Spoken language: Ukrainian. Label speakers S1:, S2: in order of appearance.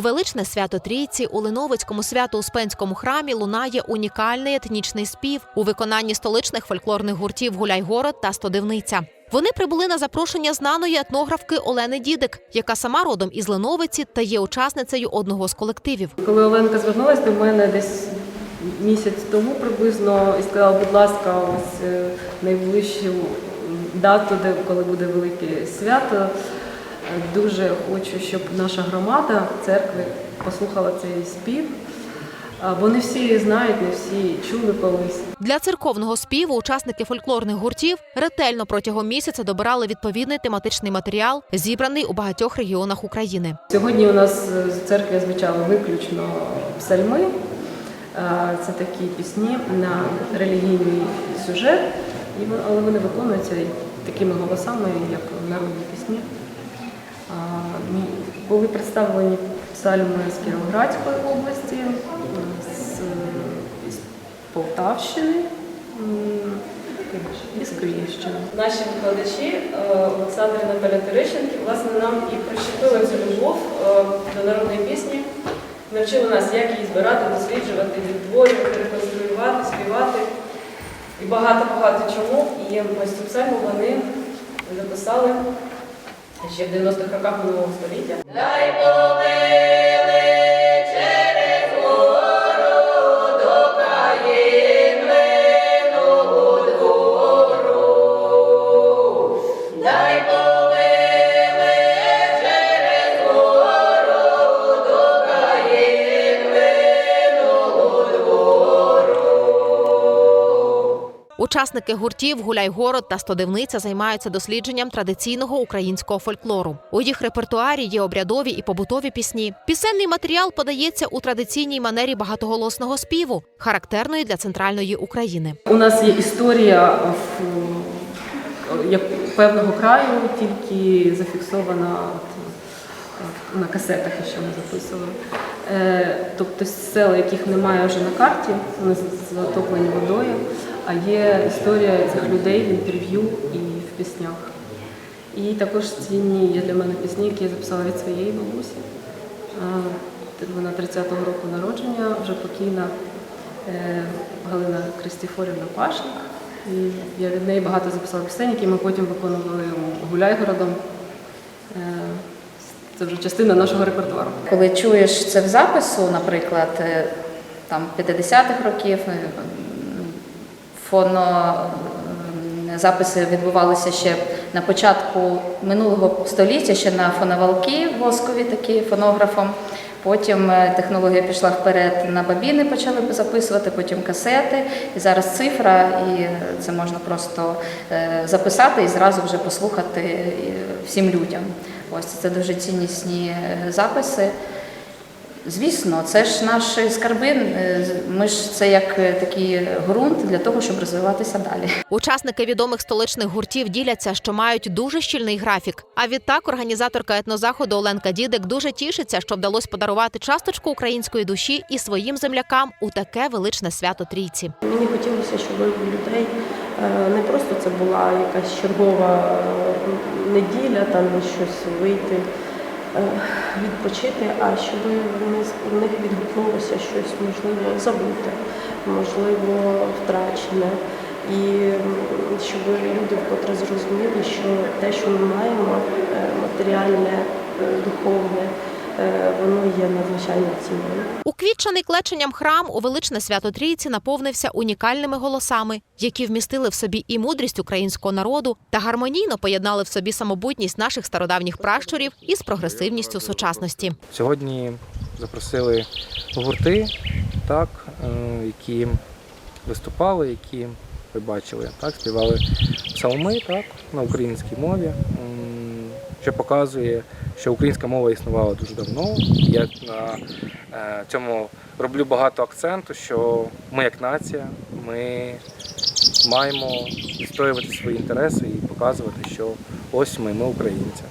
S1: Величне свято Трійці у Линовицькому свято-успенському храмі лунає унікальний етнічний спів у виконанні столичних фольклорних гуртів Гуляйгород та Стодивниця. Вони прибули на запрошення знаної етнографки Олени Дідик, яка сама родом із Линовиці та є учасницею одного з колективів.
S2: Коли Оленка звернулася до мене десь місяць тому приблизно і сказала, будь ласка, ось е, найближчу дату, де коли буде велике свято, дуже хочу, щоб наша громада церкви послухала цей спів. Вони всі знають, не всі чули колись.
S1: Для церковного співу учасники фольклорних гуртів ретельно протягом місяця добирали відповідний тематичний матеріал, зібраний у багатьох регіонах України.
S2: Сьогодні у нас в церкві звучали виключно псальми. Е, Це такі пісні на релігійний сюжет, але вони виконуються такими голосами, як народні пісні. М, Були представлені псальми з Кіровоградської області, з, з Полтавщини і з Київщини. Наші викладачі е, Олександр Наталя Терещенки, власне, нам і прищепили цю любов е, до народної пісні, навчили нас, як її збирати, досліджувати, відтворювати, реконструювати, співати і багато-багато чому. І ось цю псальму вони записали ще в 90-х роках минулого століття.
S1: Учасники гуртів Гуляйгород та Стодивниця займаються дослідженням традиційного українського фольклору. У їх репертуарі є обрядові і побутові пісні. Пісенний матеріал подається у традиційній манері багатоголосного співу, характерної для центральної України.
S2: У нас є історія як певного краю, тільки зафіксована на касетах, ще ми записували. Е, Тобто села, яких немає вже на карті, вони затоплені водою, а є історія цих людей в інтерв'ю і в піснях. І також цінні є для мене пісні, які я записала від своєї бабусі. Вона 30-го року народження, вже покійна е, Галина Кристіфорівна Пашник. І я від неї багато записала пісень, які ми потім виконували Гуляйгородом. Е, Це вже частина нашого репертуару.
S3: Коли чуєш це в запису, наприклад, е, там 50-х років, е, фоно записи відбувалися ще на початку минулого століття, ще на фоновалки воскові такі фонографом. Потім е, технологія пішла вперед на бабіни, почали записувати, потім касети. І зараз цифра, і е, це можна просто е, записати і зразу вже послухати всім людям. Ось це дуже ціннісні записи. Звісно, це ж наші скарби. е, Ми ж це як е, такий ґрунт для того, щоб розвиватися далі.
S1: Учасники відомих столичних гуртів діляться, що мають дуже щільний графік. А відтак організаторка етнозаходу Оленка Дідик дуже тішиться, що вдалося подарувати часточку української душі і своїм землякам у таке величне свято Трійці.
S4: Мені хотілося, щоб у людей е, не просто це була якась чергова неділя, там щось вийти, відпочити, а щоб в них відгукнулося щось можливо забуте, можливо, втрачене. І щоб люди вкотре зрозуміли, що те, що ми маємо, е, матеріальне, е, духовне, е, воно є надзвичайно цінним.
S1: Уквітчений клеченням храм у величне свято Трійці наповнився унікальними голосами, які вмістили в собі і мудрість українського народу та гармонійно поєднали в собі самобутність наших стародавніх пращурів із прогресивністю сучасності.
S5: Сьогодні запросили гурти, так, е, які виступали, які ви бачили, так, співали псалми так, на українській мові, що показує, що українська мова існувала дуже давно. Я на е, цьому роблю багато акценту, що ми як нація, ми маємо відстоювати свої інтереси і показувати, що ось ми, ми українці.